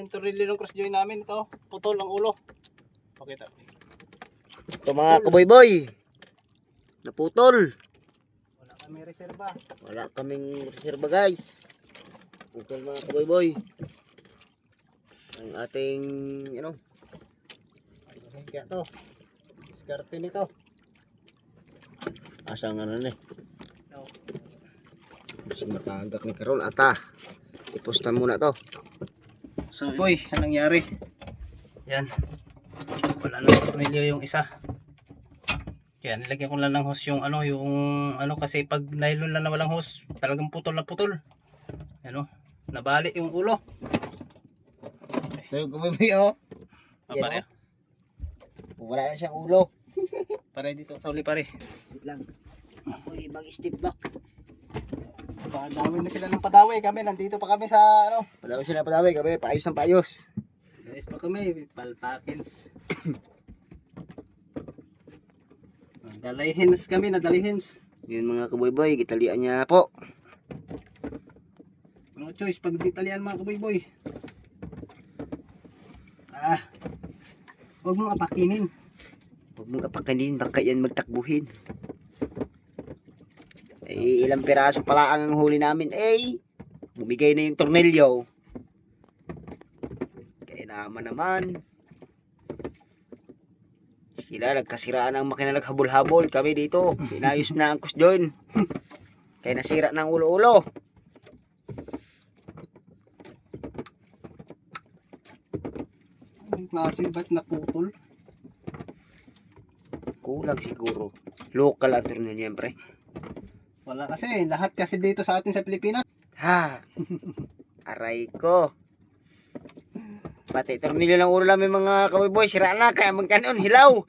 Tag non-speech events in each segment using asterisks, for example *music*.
yung tornilyo ng cross joint namin ito. Putol ang ulo. Pakita. Ito mga kaboy-boy. Naputol. Wala kami reserba. Wala kaming reserba guys. Putol mga kaboy-boy. Ang ating, ano, Kaya to. Diskarte nito. asang ano na eh. No. Mas matagak ni Karol. Ata. Iposta muna to. So, boy, anong nangyari? Yan. Wala na tornilyo yung isa. Kaya nilagyan ko lang ng hose yung ano, yung ano kasi pag nylon lang na walang hose, talagang putol na putol. Ano? Nabali yung ulo. Yung kaboy-boy oh. Ah, Yan, pare. Wala na siyang ulo. *laughs* Pare dito sa uli pare. Wait lang. Uy, ibang step back. Padawin na sila ng padaway kami. Nandito pa kami sa ano. Padawi sila padawi. Kami, paayos ng paayos. Guys pa kami. Palpakins. Dalihins kami. Nadalihins. Yun mga kaboy-boy. Gitalian niya po. No choice pag di talian mga kaboy-boy. Ah. Huwag mong apakinin. Huwag mong kapakanin. Baka yan magtakbuhin. Eh, ilang piraso pala ang huli namin. Eh, bumigay na yung tornilyo. Kaya naman naman. Sila nagkasiraan ng makina naghabol-habol. Kami dito. Pinayos na ang kusjon. Kaya nasira ng ulo-ulo. Anong klase ba't naputol? Kulang siguro. Local ang tornilyo pre. Wala kasi. Lahat kasi dito sa atin sa Pilipinas. Ha! *laughs* Aray ko. Pati tornilyo ng ulo namin mga kaboy sira na kaya magkanon hilaw. *laughs*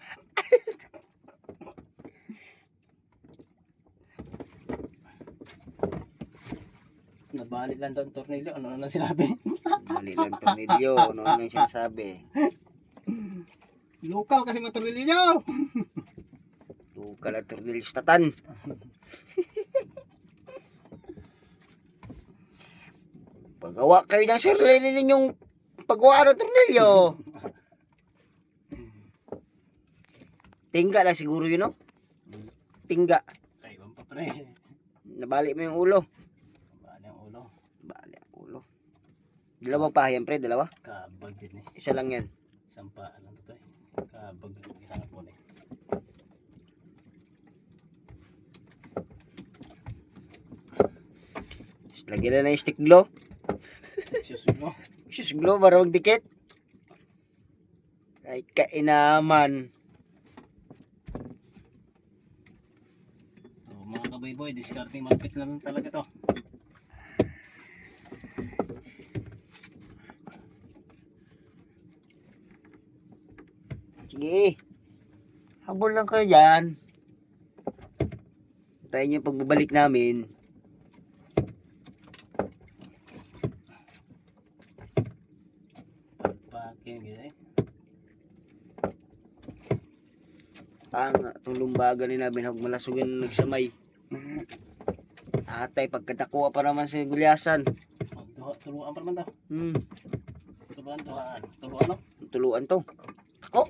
Nabali lang daw ang tornilyo. Ano na sinabi? Mali lang tornilyo, ano ano yung sinasabi. Local kasi mga tornilyo. *laughs* Local ang tornilyo sa Pagawa kayo ng sarili ninyong paggawa ng tornilyo. Tingga lang siguro yun, no? Tingga. Ay, iwan pa pre. Nabali mo yung ulo. Nabali ang ulo. Bali ang ulo. Dalawang pahayan, pre. Dalawa. Kabag din eh. Isa lang yan. Sampa lang to pre. Kabag isang po eh. Tapos Lagyan na ng stick glow. Susuno. Sus, glow para magdikit. Ay, kainaman. So, mga kaboy-boy, discarding malapit lang talaga to. Sige. Habol lang kayo dyan. Tayo yung pagbabalik namin. Gano'n eh. Ang tulumbaga ni namin hag malasugan nagsamay. *laughs* Atay, pagkatakuha pa naman sa gulyasan. Tuluan pa naman to. Hmm, Tuluan, tuhaan. Tuluan no? tuluan to. Ako.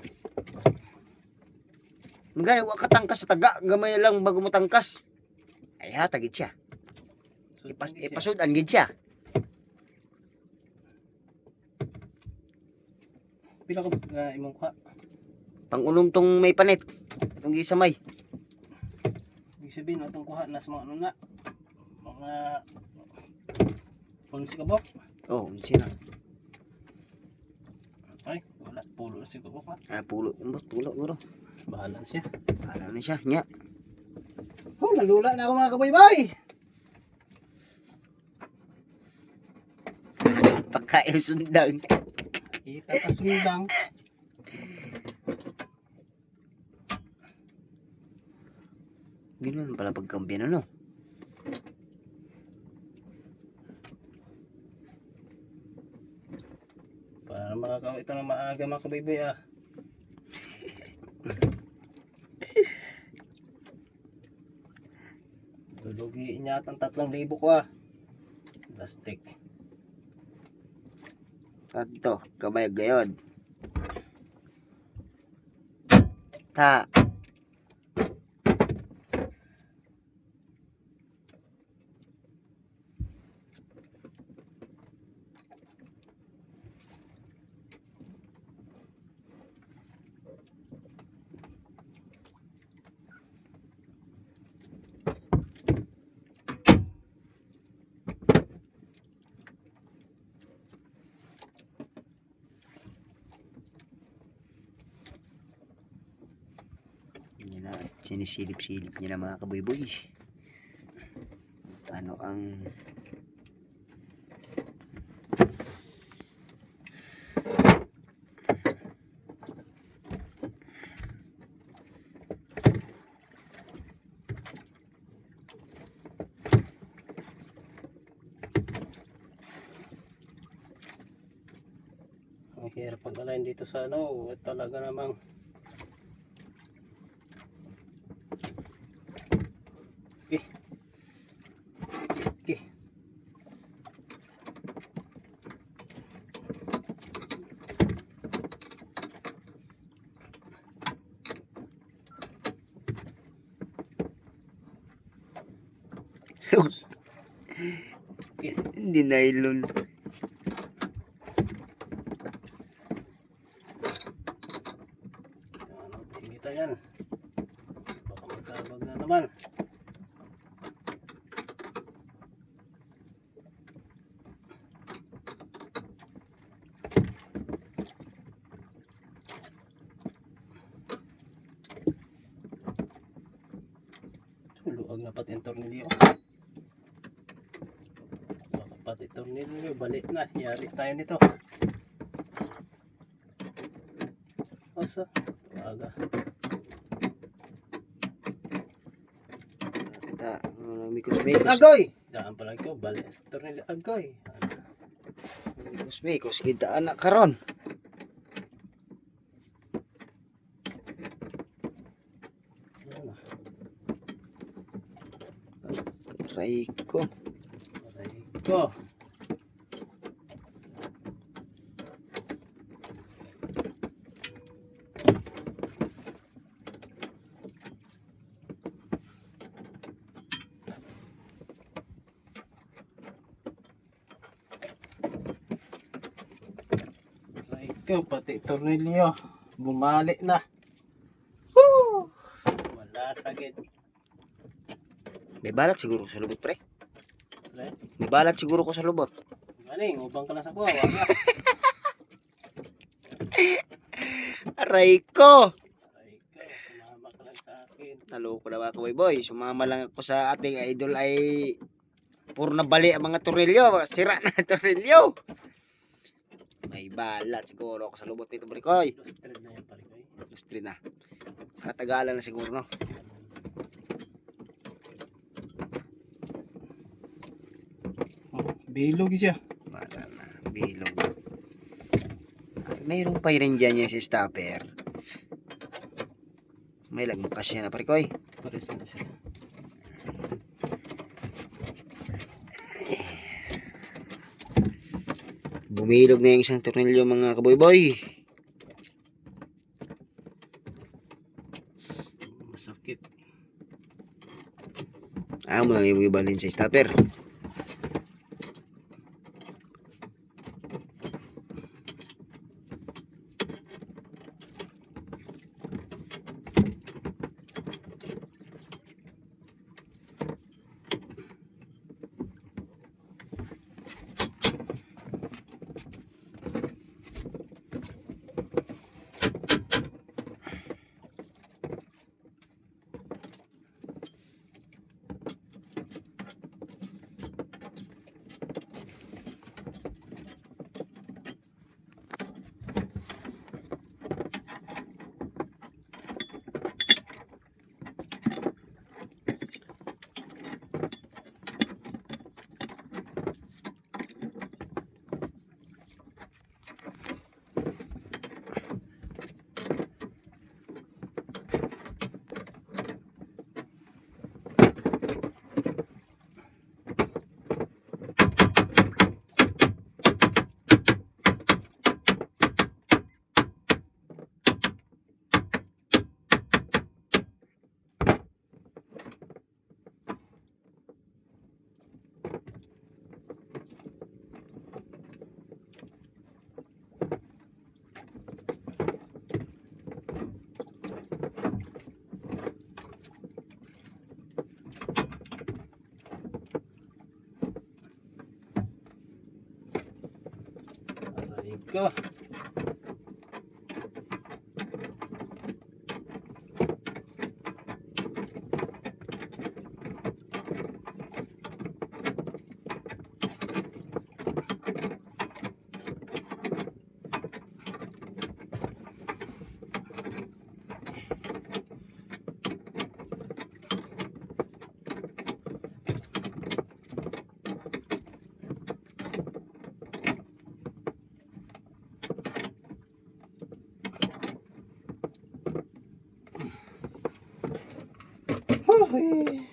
Magani, wa katangkas sa taga. Gamay lang bago mo tangkas. Ay ha, tagit siya. Ipas, ipasud, angin siya. Pila ko na imong kuha. Pangunom tong may panit. Itong gisamay. Ibig sabihin, itong kuha na sa mga ano na. Mga... Kung si kabok. Oh, sino? Ay, wala. Pulo na si kabok ha. Ah, pulo. Umbot, pulo, guro. Bahala siya. Para na siya. Nya. Oh, nalula na ako mga kaboy-boy. Pagkain sundang. Pa sundang. Ganun pala pagkampiyan, ano? Para makakaw ito ng maaga mga kaboy-boy ah. *laughs* Lulugiin niya ang tatlong libo ko ah. Plastic. Kanto, kabayag gayon. Ta. Yan na, sinisilip-silip niya na mga kaboy-boy. Ano ang... Ang hirap pag-align dito sa ano, talaga namang Eh. Eh. Hindi nylon. Tingita yan. Baka magkabag na naman. Luag na pati ang tornilyo. Baka pati tornilyo, balik na. Yari tayo nito. Asa? Aga. Ta, ano, mikos-mikos. Agoy! Daan pa lang ito, balik tornilyo. Agoy! Mikos-mikos, kita anak karon. Ano na? Aray ko. Aray ko. Aray ko, pati tornilyo. Bumalik na. May balat siguro sa lubot, pre. Pre, May balat siguro ko sa lubot. Galing, ubang ka na sa kuha. *laughs* Aray ko! Aray ko, sumama ka lang sa akin. Naloko na mga kaboy boy. Sumama lang ako sa ating idol ay puro na bali ang mga tornilyo. Sira na ang tornilyo. May balat siguro ako sa lubot nito, Brikoy. Los thread na yan eh. Plus 3 na. Sa katagalan na siguro, no? Bilog siya. Wala na. Bilog. Mayroong pa rin dyan yung si stopper. May lagmukas yan na, Brikoy. Pares na siya. Bumilog na yung isang tornilyo mga kaboy-boy. Masakit. Ah, mo lang yung ibalin sa stopper. Ko. Uy.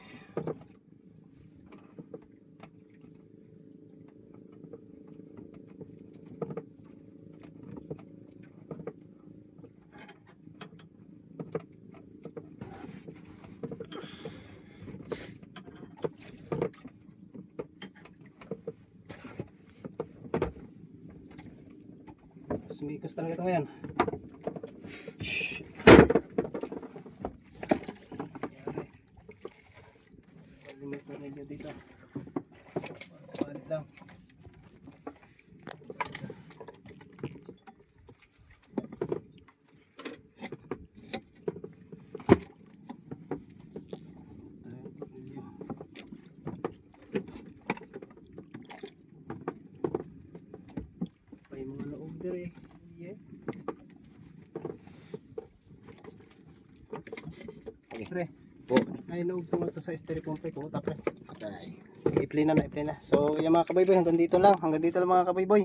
Sumikos talaga ito ngayon. Dito. Sa palit lang. Yung mga loob dire. Yeah. Pre, Po. ay loob ko sa styrofoam pre ko. Pre. Sige, i-play na na, i-play na. So, yung mga kabayboy, hanggang dito lang. Hanggang dito lang mga kabayboy.